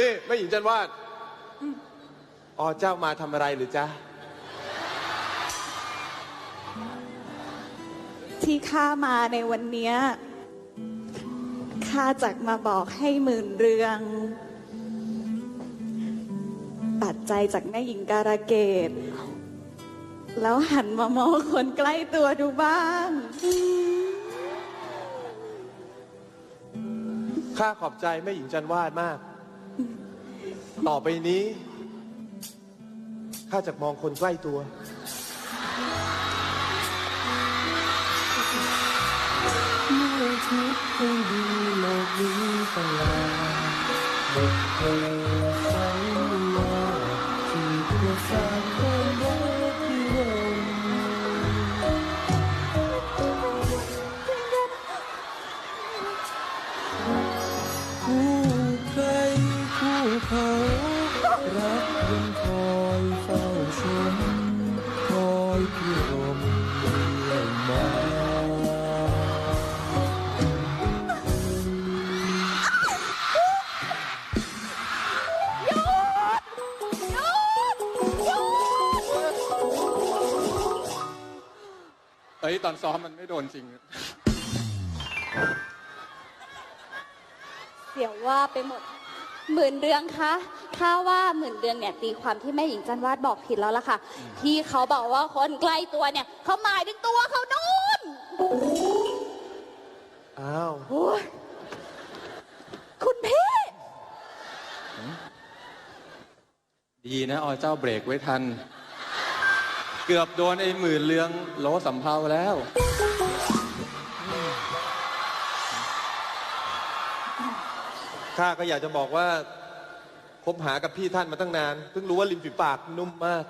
นี่แม่หญิงจันวาดอ๋อเจ้ามาทำอะไรหรือจ๊ะ ที่ข้ามาในวันเนี้ยข้าจักมาบอกให้หมื่นเรืองตัดใจจากแม่หญิงการะเกดแล้วหันมามองคนใกล้ตัวดูบ้าง ข้าขอบใจแม่หญิงจันวาดมาก ต่อไปนี้ ข้าจะมองคนใกล้ตัว เมื่อทุกคนดีโลกนี้ตลอดบทเพลงฟัง เอ้ยตอนซ้อมมันไม่โดนจริง เสียวว่าไปหมดหมื่นเรืองคะข้าว่าหมื่นเรืองเนี่ยตีความที่แม่หญิงจันวาดบอกผิดแล้วล่ะค่ะ ที่เขาบอกว่าคนใกล้ตัวเนี่ย เขาหมายถึงตัวเขานู่นอ้าวโอ้ยคุณพี่ ดีนะอเจ้าเบรกไว้ทัน เกือบโดนไอ้หมื่นเรืองโลสำเภาแล้ว ข้าก็อยากจะบอกว่าคบหากับพี่ท่านมาตั้งนาน เพิ่งรู้ว่าริมฝีปากนุ่มมาก